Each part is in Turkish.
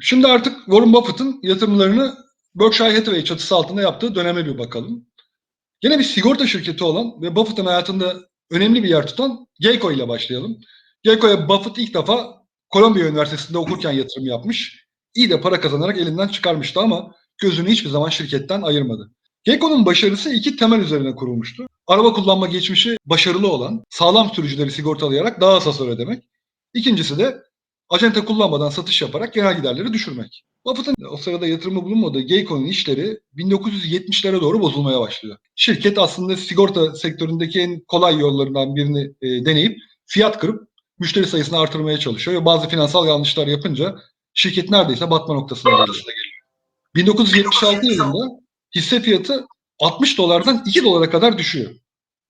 Şimdi artık Warren Buffett'ın yatırımlarını Berkshire Hathaway çatısı altında yaptığı döneme bir bakalım. Yine bir sigorta şirketi olan ve Buffett'ın hayatında önemli bir yer tutan Geico ile başlayalım. Geico'ya Buffett ilk defa Columbia Üniversitesi'nde okurken yatırım yapmış. İyi de para kazanarak elinden çıkarmıştı ama gözünü hiçbir zaman şirketten ayırmadı. Geico'nun başarısı iki temel üzerine kurulmuştu. Araba kullanma geçmişi başarılı olan, sağlam sürücüleri sigortalayarak daha az hasar ödemek. İkincisi de acente kullanmadan satış yaparak genel giderleri düşürmek. Buffett'ın o sırada yatırımı bulunmadığı Geico'nun işleri 1970'lere doğru bozulmaya başlıyor. Şirket aslında sigorta sektöründeki en kolay yollarından birini e, deneyip fiyat kırıp müşteri sayısını artırmaya çalışıyor ve bazı finansal yanlışlar yapınca şirket neredeyse batma noktasına geliyor. 1976 yılında hisse fiyatı 60 dolardan 2 dolara kadar düşüyor.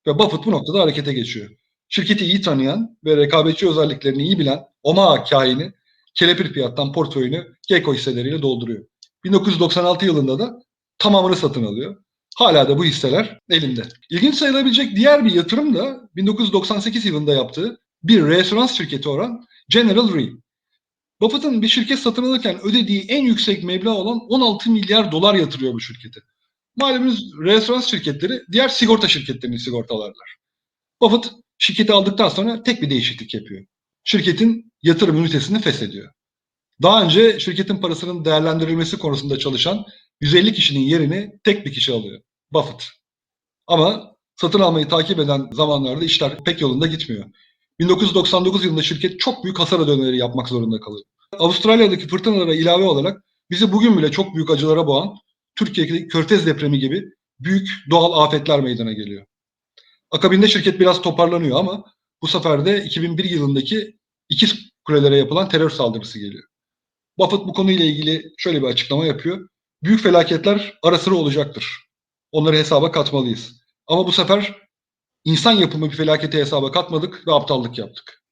Ve Buffett bu noktada harekete geçiyor. Şirketi iyi tanıyan ve rekabetçi özelliklerini iyi bilen Omaha kahini kelepir fiyattan portföyünü Geico hisseleriyle dolduruyor. 1996 yılında da tamamını satın alıyor. Hala da bu hisseler elinde. İlginç sayılabilecek diğer bir yatırım da 1998 yılında yaptığı bir referans şirketi olan General Re. Buffett'ın bir şirket satın alırken ödediği en yüksek meblağ olan 16 milyar dolar yatırıyor bu şirkete. Malumunuz referans şirketleri diğer sigorta şirketlerini sigortalarlar. Buffett şirketi aldıktan sonra tek bir değişiklik yapıyor. Şirketin yatırım ünitesini feshediyor. Daha önce şirketin parasının değerlendirilmesi konusunda çalışan 150 kişinin yerini tek bir kişi alıyor. Buffett. Ama satın almayı takip eden zamanlarda işler pek yolunda gitmiyor. 1999 yılında şirket çok büyük hasar ödemeleri yapmak zorunda kalıyor. Avustralya'daki fırtınalara ilave olarak bizi bugün bile çok büyük acılara boğan Türkiye'deki Körfez depremi gibi büyük doğal afetler meydana geliyor. Akabinde şirket biraz toparlanıyor ama bu sefer de 2001 yılındaki ikiz kulelere yapılan terör saldırısı geliyor. Buffett bu konuyla ilgili şöyle bir açıklama yapıyor. Büyük felaketler ara sıra olacaktır. Onları hesaba katmalıyız. Ama bu sefer insan yapımı bir felaketi hesaba katmadık ve aptallık yaptık.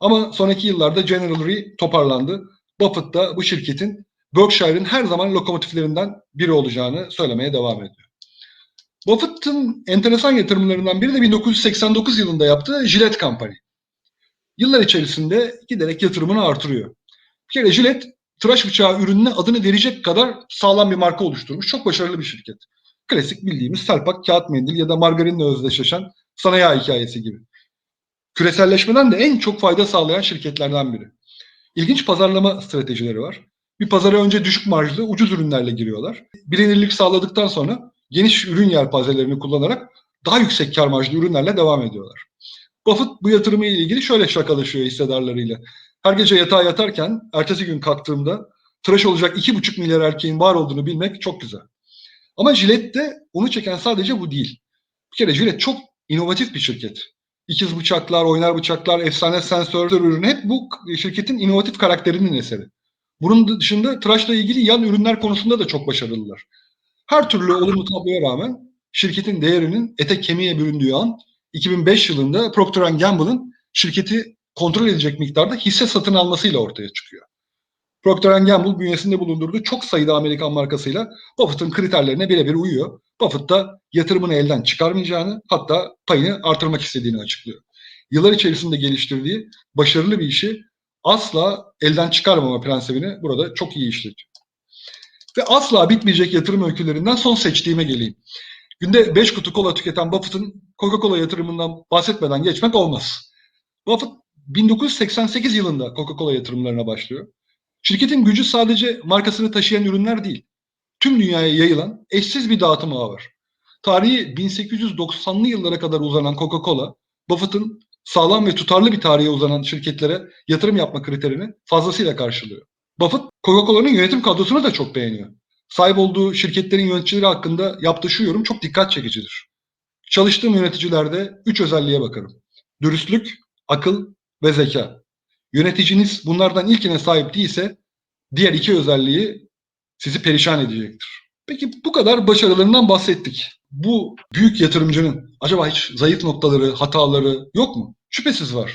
Ama sonraki yıllarda General Re toparlandı. Buffett da bu şirketin Berkshire'ın her zaman lokomotiflerinden biri olacağını söylemeye devam ediyor. Buffett'ın enteresan yatırımlarından biri de 1989 yılında yaptığı Gillette Company. Yıllar içerisinde giderek yatırımını artırıyor. Bir kere Gillette tıraş bıçağı ürününe adını verecek kadar sağlam bir marka oluşturmuş. Çok başarılı bir şirket. Klasik bildiğimiz selpak, kağıt mendil ya da margarinle özdeşleşen sanayi hikayesi gibi. Küreselleşmeden de en çok fayda sağlayan şirketlerden biri. İlginç pazarlama stratejileri var. Bir pazara önce düşük marjlı ucuz ürünlerle giriyorlar. Bilinirlik sağladıktan sonra geniş ürün yelpazelerini kullanarak daha yüksek kar marjlı ürünlerle devam ediyorlar. Buffett bu yatırımı ile ilgili şöyle şakalaşıyor hissedarlarıyla. Her gece yatağa yatarken ertesi gün kalktığımda tıraş olacak iki buçuk milyar erkeğin var olduğunu bilmek çok güzel. Ama Gillette'de onu çeken sadece bu değil. Bir kere Gillette çok inovatif bir şirket. İkiz bıçaklar, oynar bıçaklar, efsane sensör ürünü hep bu şirketin inovatif karakterinin eseri. Bunun dışında tıraşla ilgili yan ürünler konusunda da çok başarılılar. Her türlü olumlu tabloya rağmen şirketin değerinin ete kemiğe büründüğü an 2005 yılında Procter Gamble'ın şirketi kontrol edecek miktarda hisse satın almasıyla ortaya çıkıyor. Procter Gamble bünyesinde bulundurduğu çok sayıda Amerikan markasıyla Buffett'ın kriterlerine birebir uyuyor. Buffett da yatırımını elden çıkarmayacağını hatta payını artırmak istediğini açıklıyor. Yıllar içerisinde geliştirdiği başarılı bir işi asla elden çıkarmama prensibini burada çok iyi işletiyor. Ve asla bitmeyecek yatırım öykülerinden son seçtiğime geleyim. Günde 5 kutu kola tüketen Buffett'ın Coca-Cola yatırımından bahsetmeden geçmek olmaz. Buffett 1988 yılında Coca-Cola yatırımlarına başlıyor. Şirketin gücü sadece markasını taşıyan ürünler değil. Tüm dünyaya yayılan eşsiz bir dağıtım ağı var. Tarihi 1890'lı yıllara kadar uzanan Coca-Cola, Buffett'ın sağlam ve tutarlı bir tarihe uzanan şirketlere yatırım yapma kriterini fazlasıyla karşılıyor. Buffett, Coca-Cola'nın yönetim kadrosunu da çok beğeniyor. Sahip olduğu şirketlerin yöneticileri hakkında yaptığı şu yorum çok dikkat çekicidir. Çalıştığım yöneticilerde üç özelliğe bakarım. Dürüstlük, akıl ve zeka. Yöneticiniz bunlardan ilkine sahip değilse diğer iki özelliği sizi perişan edecektir. Peki bu kadar başarılarından bahsettik. Bu büyük yatırımcının acaba hiç zayıf noktaları, hataları yok mu? Şüphesiz var.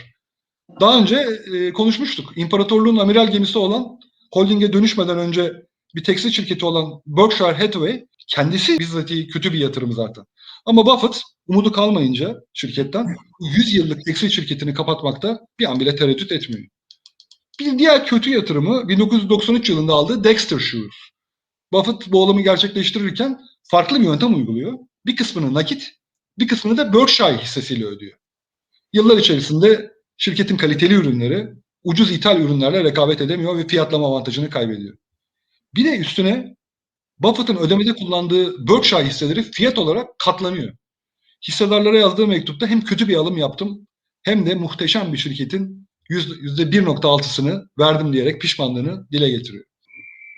Daha önce e, konuşmuştuk. İmparatorluğun amiral gemisi olan holdinge dönüşmeden önce bir tekstil şirketi olan Berkshire Hathaway kendisi bizzati kötü bir yatırım zaten. Ama Buffett umudu kalmayınca şirketten 100 yıllık tekstil şirketini kapatmakta bir an bile tereddüt etmiyor. Bir diğer kötü yatırımı 1993 yılında aldığı Dexter Shoes. Buffett bu alımı gerçekleştirirken farklı bir yöntem uyguluyor. Bir kısmını nakit, bir kısmını da Berkshire hissesiyle ödüyor. Yıllar içerisinde şirketin kaliteli ürünleri ucuz ithal ürünlerle rekabet edemiyor ve fiyatlama avantajını kaybediyor. Bir de üstüne Buffett'ın ödemede kullandığı Berkshire hisseleri fiyat olarak katlanıyor. Hissedarlara yazdığı mektupta hem kötü bir alım yaptım hem de muhteşem bir şirketin %1.6'sını verdim diyerek pişmanlığını dile getiriyor.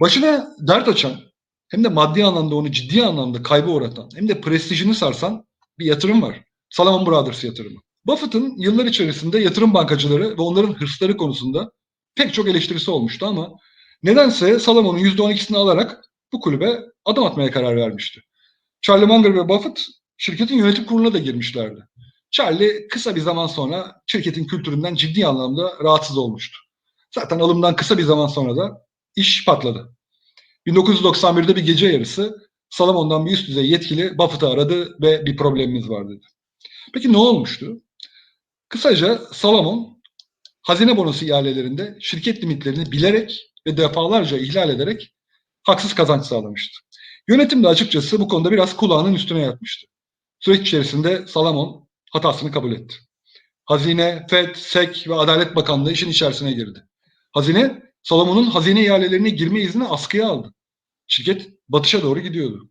Başına dert açan hem de maddi anlamda onu ciddi anlamda kayba uğratan hem de prestijini sarsan bir yatırım var. Salomon Brothers yatırımı. Buffett'ın yıllar içerisinde yatırım bankacıları ve onların hırsları konusunda pek çok eleştirisi olmuştu ama nedense Salomon'un %12'sini alarak bu kulübe adım atmaya karar vermişti. Charlie Munger ve Buffett şirketin yönetim kuruluna da girmişlerdi. Charlie kısa bir zaman sonra şirketin kültüründen ciddi anlamda rahatsız olmuştu. Zaten alımdan kısa bir zaman sonra da iş patladı. 1991'de bir gece yarısı Salomon'dan bir üst düzey yetkili Buffett'ı aradı ve bir problemimiz var dedi. Peki ne olmuştu? Kısaca Salomon hazine bonosu ihalelerinde şirket limitlerini bilerek ve defalarca ihlal ederek haksız kazanç sağlamıştı. Yönetim de açıkçası bu konuda biraz kulağının üstüne yatmıştı. Süreç içerisinde Salomon hatasını kabul etti. Hazine, FED, SEC ve Adalet Bakanlığı işin içerisine girdi. Hazine, Salomon'un hazine ihalelerine girme izni askıya aldı. Şirket batışa doğru gidiyordu.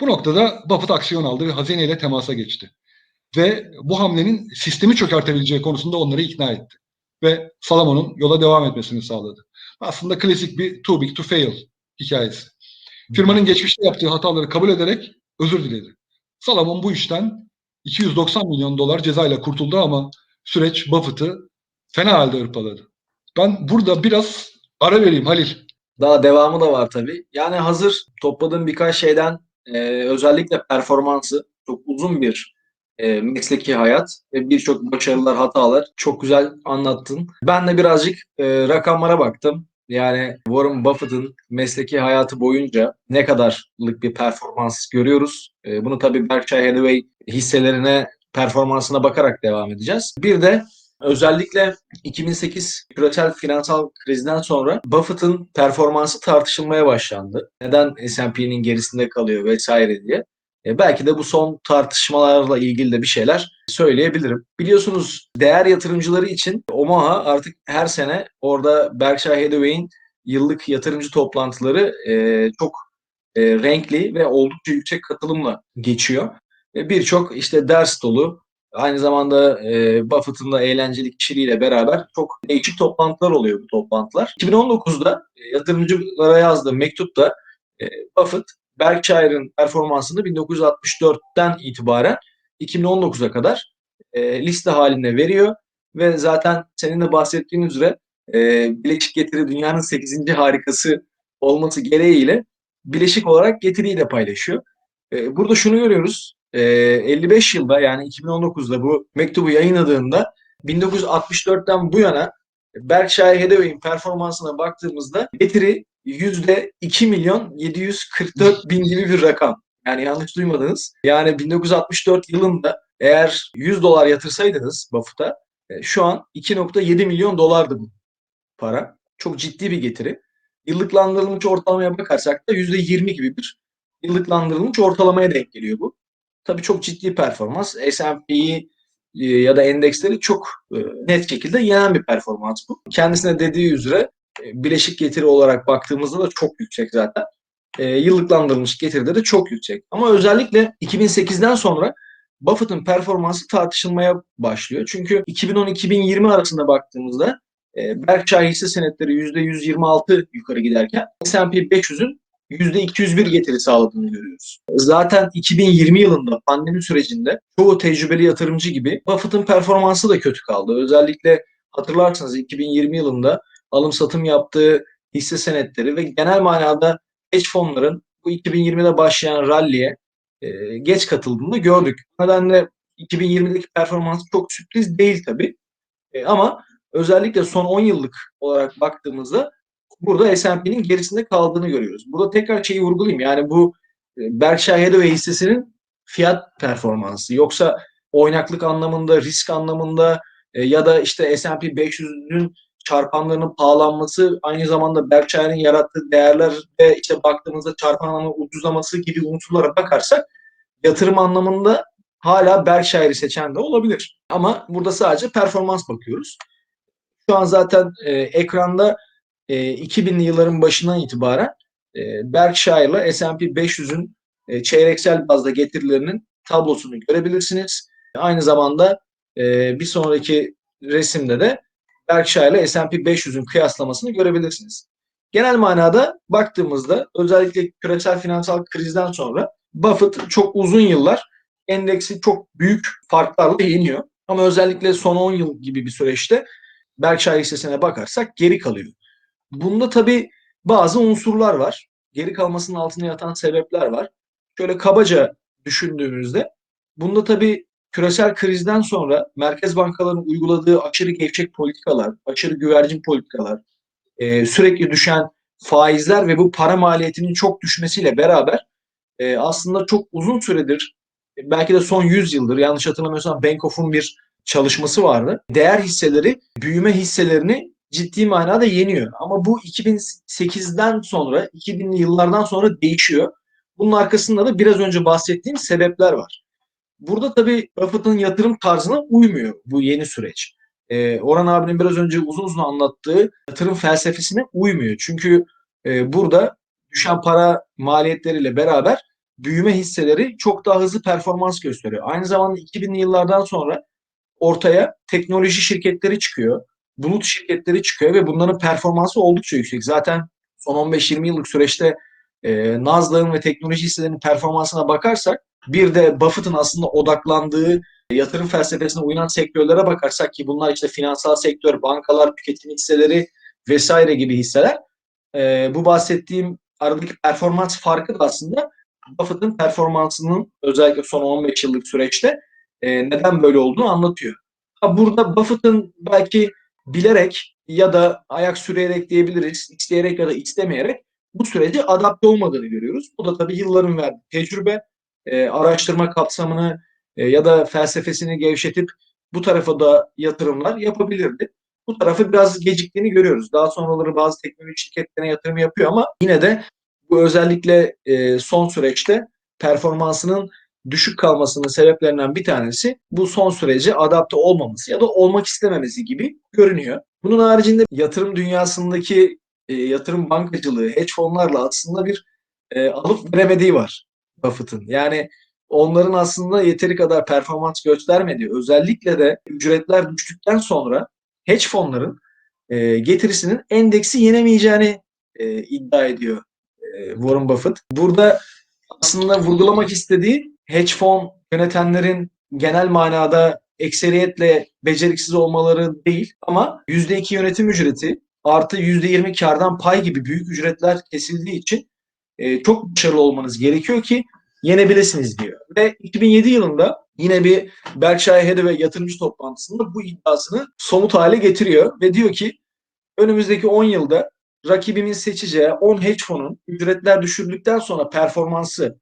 Bu noktada Buffett aksiyon aldı ve hazineyle temasa geçti. Ve bu hamlenin sistemi çökertebileceği konusunda onları ikna etti. Ve Salomon'un yola devam etmesini sağladı. Aslında klasik bir too big to fail hikayesi. Firmanın geçmişte yaptığı hataları kabul ederek özür diledi. Salomon bu işten 290 milyon dolar cezayla kurtuldu ama süreç Buffett'ı fena halde hırpaladı. Ben burada biraz ara vereyim Halil. Daha devamı da var tabii. Yani hazır topladığım birkaç şeyden e, özellikle performansı çok uzun bir e, mesleki hayat ve birçok başarılar, hatalar çok güzel anlattın. Ben de birazcık e, rakamlara baktım. Yani Warren Buffett'ın mesleki hayatı boyunca ne kadarlık bir performans görüyoruz. E, bunu tabii Berkshire Hathaway hisselerine performansına bakarak devam edeceğiz. Bir de özellikle 2008 küresel finansal krizden sonra Buffett'ın performansı tartışılmaya başlandı. Neden S&P'nin gerisinde kalıyor vesaire diye. E belki de bu son tartışmalarla ilgili de bir şeyler söyleyebilirim. Biliyorsunuz değer yatırımcıları için Omaha artık her sene orada Berkshire Hathaway'in yıllık yatırımcı toplantıları e, çok e, renkli ve oldukça yüksek katılımla geçiyor. E, Birçok işte ders dolu, aynı zamanda e, Buffett'ın da eğlenceli kişiliğiyle beraber çok değişik toplantılar oluyor bu toplantılar. 2019'da e, yatırımcılara yazdığı mektupta e, Buffett Berkshire'ın performansını 1964'ten itibaren 2019'a kadar e, liste halinde veriyor ve zaten senin de bahsettiğin üzere e, bileşik getiri dünyanın 8. harikası olması gereğiyle bileşik olarak getiriyi de paylaşıyor. E, burada şunu görüyoruz. E, 55 yılda yani 2019'da bu mektubu yayınladığında 1964'ten bu yana Berkshire Hathaway'in performansına baktığımızda getiri yüzde 2 milyon 744 bin gibi bir rakam. Yani yanlış duymadınız. Yani 1964 yılında eğer 100 dolar yatırsaydınız Buffett'a e, şu an 2.7 milyon dolardı bu para. Çok ciddi bir getiri. Yıllıklandırılmış ortalamaya bakarsak da %20 gibi bir yıllıklandırılmış ortalamaya denk geliyor bu. Tabii çok ciddi performans. S&P'yi e, ya da endeksleri çok e, net şekilde yenen bir performans bu. Kendisine dediği üzere bileşik getiri olarak baktığımızda da çok yüksek zaten. E, yıllıklandırılmış getiride de çok yüksek. Ama özellikle 2008'den sonra Buffett'ın performansı tartışılmaya başlıyor. Çünkü 2010-2020 arasında baktığımızda e, Berkshire hisse senetleri %126 yukarı giderken S&P 500'ün %201 getiri sağladığını görüyoruz. Zaten 2020 yılında pandemi sürecinde çoğu tecrübeli yatırımcı gibi Buffett'ın performansı da kötü kaldı. Özellikle hatırlarsanız 2020 yılında alım satım yaptığı hisse senetleri ve genel manada hedge fonların bu 2020'de başlayan rally'e e, geç katıldığını gördük. Bu nedenle 2020'deki performansı çok sürpriz değil tabii. E, ama özellikle son 10 yıllık olarak baktığımızda burada S&P'nin gerisinde kaldığını görüyoruz. Burada tekrar şeyi vurgulayayım. Yani bu e, Berkshire Hathaway hissesinin fiyat performansı yoksa oynaklık anlamında, risk anlamında e, ya da işte S&P 500'ün çarpanlarının pahalanması aynı zamanda Berkshire'in yarattığı değerler ve işte baktığımızda çarpanlama ucuzlaması gibi unsurlara bakarsak yatırım anlamında hala Berkshire'i seçen de olabilir. Ama burada sadece performans bakıyoruz. Şu an zaten e, ekranda e, 2000'li yılların başından itibaren e, Berkshire ile S&P 500'ün e, çeyreksel bazda getirilerinin tablosunu görebilirsiniz. Aynı zamanda e, bir sonraki resimde de Berkshire ile S&P 500'ün kıyaslamasını görebilirsiniz. Genel manada baktığımızda özellikle küresel finansal krizden sonra Buffett çok uzun yıllar endeksi çok büyük farklarla yeniyor. Ama özellikle son 10 yıl gibi bir süreçte Berkshire hissesine bakarsak geri kalıyor. Bunda tabii bazı unsurlar var. Geri kalmasının altında yatan sebepler var. Şöyle kabaca düşündüğümüzde bunda tabii küresel krizden sonra merkez bankalarının uyguladığı aşırı gevşek politikalar, aşırı güvercin politikalar, e, sürekli düşen faizler ve bu para maliyetinin çok düşmesiyle beraber e, aslında çok uzun süredir belki de son 100 yıldır yanlış hatırlamıyorsam Bank of'un bir çalışması vardı. Değer hisseleri büyüme hisselerini ciddi manada yeniyor. Ama bu 2008'den sonra 2000'li yıllardan sonra değişiyor. Bunun arkasında da biraz önce bahsettiğim sebepler var. Burada tabii Buffett'ın yatırım tarzına uymuyor bu yeni süreç. Ee, Orhan abinin biraz önce uzun uzun anlattığı yatırım felsefesine uymuyor. Çünkü e, burada düşen para maliyetleriyle beraber büyüme hisseleri çok daha hızlı performans gösteriyor. Aynı zamanda 2000'li yıllardan sonra ortaya teknoloji şirketleri çıkıyor. Bulut şirketleri çıkıyor ve bunların performansı oldukça yüksek. Zaten son 15-20 yıllık süreçte e, Nasdaq'ın ve teknoloji hisselerinin performansına bakarsak bir de Buffett'ın aslında odaklandığı yatırım felsefesine uyan sektörlere bakarsak ki bunlar işte finansal sektör, bankalar, tüketim hisseleri vesaire gibi hisseler. E, bu bahsettiğim aradaki performans farkı da aslında Buffett'ın performansının özellikle son 15 yıllık süreçte e, neden böyle olduğunu anlatıyor. Ha, burada Buffett'ın belki bilerek ya da ayak sürerek diyebiliriz, isteyerek ya da istemeyerek bu sürece adapte olmadığını görüyoruz. Bu da tabii yılların verdiği tecrübe, e, araştırma kapsamını e, ya da felsefesini gevşetip bu tarafa da yatırımlar yapabilirdi. Bu tarafı biraz geciktiğini görüyoruz. Daha sonraları bazı teknoloji şirketlerine yatırım yapıyor ama yine de bu özellikle e, son süreçte performansının düşük kalmasının sebeplerinden bir tanesi bu son sürece adapte olmaması ya da olmak istememesi gibi görünüyor. Bunun haricinde yatırım dünyasındaki e, yatırım bankacılığı, hedge fonlarla aslında bir e, alıp veremediği var Buffett'ın. Yani onların aslında yeteri kadar performans göstermediği, özellikle de ücretler düştükten sonra hedge fonların e, getirisinin endeksi yenemeyeceğini e, iddia ediyor e, Warren Buffett. Burada aslında vurgulamak istediği hedge fon yönetenlerin genel manada ekseriyetle beceriksiz olmaları değil ama %2 yönetim ücreti artı %20 kardan pay gibi büyük ücretler kesildiği için e, çok başarılı olmanız gerekiyor ki yenebilirsiniz diyor. Ve 2007 yılında yine bir Berkshire Hathaway yatırımcı toplantısında bu iddiasını somut hale getiriyor ve diyor ki önümüzdeki 10 yılda rakibimin seçeceği 10 hedge fonun ücretler düşürdükten sonra performansı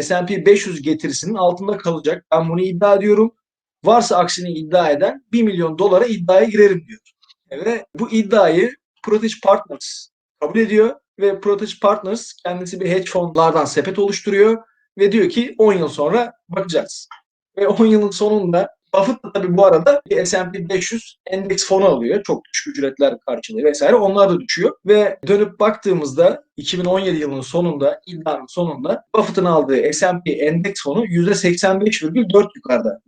S&P 500 getirisinin altında kalacak. Ben bunu iddia ediyorum. Varsa aksini iddia eden 1 milyon dolara iddiaya girerim diyor. Ve bu iddiayı Protege Partners kabul ediyor ve Protege Partners kendisi bir hedge fonlardan sepet oluşturuyor ve diyor ki 10 yıl sonra bakacağız. Ve 10 yılın sonunda Buffett da tabii bu arada bir S&P 500 endeks fonu alıyor. Çok düşük ücretler karşılığı vesaire. Onlar da düşüyor. Ve dönüp baktığımızda 2017 yılının sonunda, iddianın sonunda Buffett'ın aldığı S&P endeks fonu %85,4 yukarıda.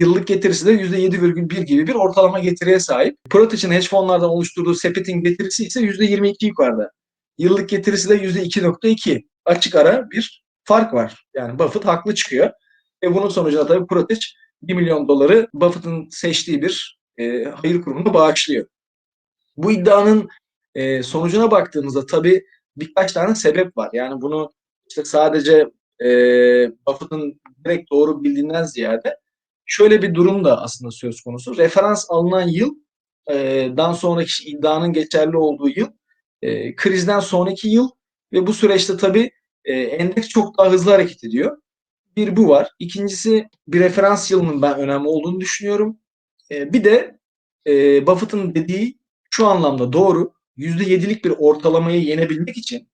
Yıllık getirisi de %7,1 gibi bir ortalama getiriye sahip. Protege'in hedge fonlardan oluşturduğu sepetin getirisi ise %22 yukarıda. Yıllık getirisi de %2,2. Açık ara bir fark var. Yani Buffett haklı çıkıyor. Ve bunun sonucunda tabii Protege 1 milyon doları Buffett'ın seçtiği bir e, hayır kurumuna bağışlıyor. Bu iddianın e, sonucuna baktığımızda tabii birkaç tane sebep var. Yani bunu işte sadece e, Buffett'ın direkt doğru bildiğinden ziyade şöyle bir durum da aslında söz konusu. Referans alınan yıldan sonraki iddianın geçerli olduğu yıl e, krizden sonraki yıl ve bu süreçte tabii e, endeks çok daha hızlı hareket ediyor. Bir bu var. İkincisi bir referans yılının ben önemli olduğunu düşünüyorum. E, bir de e, Buffett'ın dediği şu anlamda doğru. %7'lik bir ortalamayı yenebilmek için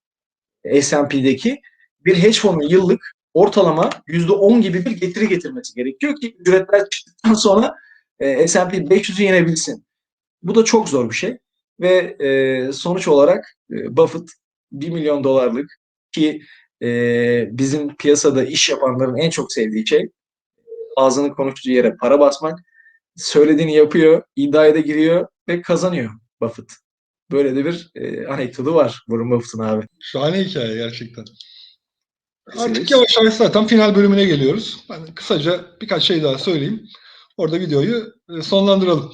S&P'deki bir hedge fonun yıllık ortalama %10 gibi bir getiri getirmesi gerekiyor ki ücretler çıktıktan sonra e, S&P 500'ü yenebilsin. Bu da çok zor bir şey ve e, sonuç olarak e, Buffett 1 milyon dolarlık ki e, bizim piyasada iş yapanların en çok sevdiği şey ağzını konuştuğu yere para basmak. Söylediğini yapıyor, iddiaya da giriyor ve kazanıyor Buffett. Böyle de bir e, anekdotu var Warren Buffett'ın abi. Şahane hikaye gerçekten. Artık yavaş yavaş zaten final bölümüne geliyoruz. Ben kısaca birkaç şey daha söyleyeyim. Orada videoyu e, sonlandıralım.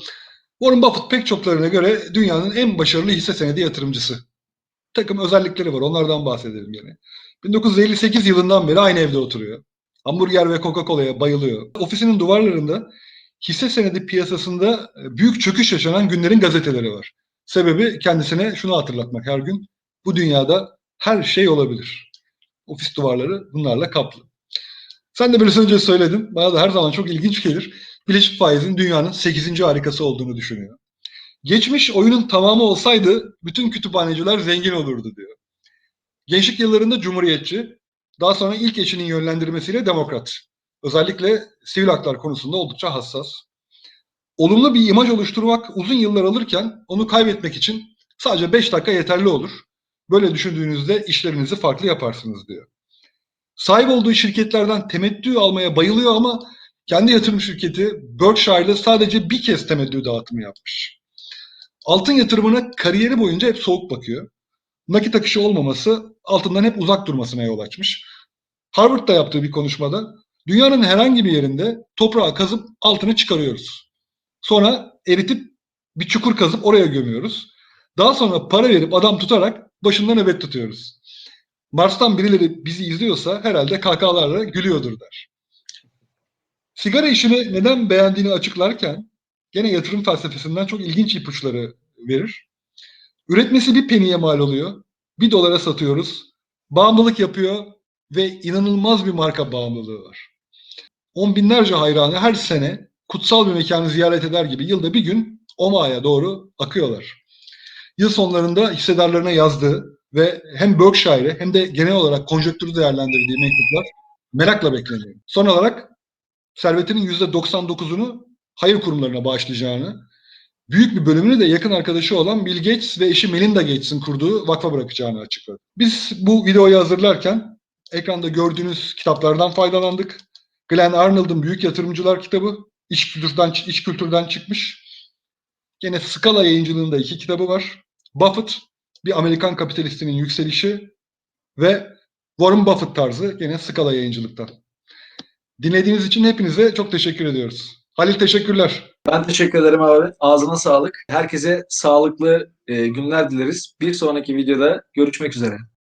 Warren Buffett pek çoklarına göre dünyanın en başarılı hisse senedi yatırımcısı. Bir takım özellikleri var. Onlardan bahsedelim yine. 1958 yılından beri aynı evde oturuyor. Hamburger ve Coca-Cola'ya bayılıyor. Ofisinin duvarlarında hisse senedi piyasasında e, büyük çöküş yaşanan günlerin gazeteleri var. Sebebi kendisine şunu hatırlatmak her gün. Bu dünyada her şey olabilir. Ofis duvarları bunlarla kaplı. Sen de biraz önce söyledin. Bana da her zaman çok ilginç gelir. Bileşik faizin dünyanın 8. harikası olduğunu düşünüyor. Geçmiş oyunun tamamı olsaydı bütün kütüphaneciler zengin olurdu diyor. Gençlik yıllarında cumhuriyetçi, daha sonra ilk eşinin yönlendirmesiyle demokrat. Özellikle sivil haklar konusunda oldukça hassas. Olumlu bir imaj oluşturmak uzun yıllar alırken onu kaybetmek için sadece 5 dakika yeterli olur. Böyle düşündüğünüzde işlerinizi farklı yaparsınız diyor. Sahip olduğu şirketlerden temettü almaya bayılıyor ama kendi yatırım şirketi Berkshire'la sadece bir kez temettü dağıtımı yapmış. Altın yatırımına kariyeri boyunca hep soğuk bakıyor. Nakit akışı olmaması altından hep uzak durmasına yol açmış. Harvard'da yaptığı bir konuşmada dünyanın herhangi bir yerinde toprağı kazıp altını çıkarıyoruz. Sonra eritip bir çukur kazıp oraya gömüyoruz. Daha sonra para verip adam tutarak başında nöbet tutuyoruz. Mars'tan birileri bizi izliyorsa herhalde kahkahalarla gülüyordur der. Sigara işini neden beğendiğini açıklarken gene yatırım felsefesinden çok ilginç ipuçları verir. Üretmesi bir peniye mal oluyor. Bir dolara satıyoruz. Bağımlılık yapıyor ve inanılmaz bir marka bağımlılığı var. On binlerce hayranı her sene kutsal bir mekanı ziyaret eder gibi yılda bir gün Oma'ya doğru akıyorlar. Yıl sonlarında hissedarlarına yazdığı ve hem Berkshire'e hem de genel olarak konjonktürü değerlendirdiği mektuplar merakla bekleniyor. Son olarak servetinin %99'unu hayır kurumlarına bağışlayacağını, büyük bir bölümünü de yakın arkadaşı olan Bill Gates ve eşi Melinda Gates'in kurduğu vakfa bırakacağını açıkladı. Biz bu videoyu hazırlarken ekranda gördüğünüz kitaplardan faydalandık. Glenn Arnold'un Büyük Yatırımcılar kitabı, iç kültürden, iç kültürden çıkmış. Gene Scala yayıncılığında iki kitabı var. Buffett, bir Amerikan kapitalistinin yükselişi ve Warren Buffett tarzı gene Scala yayıncılıktan. Dinlediğiniz için hepinize çok teşekkür ediyoruz. Halil teşekkürler. Ben teşekkür ederim abi. Ağzına sağlık. Herkese sağlıklı e, günler dileriz. Bir sonraki videoda görüşmek üzere.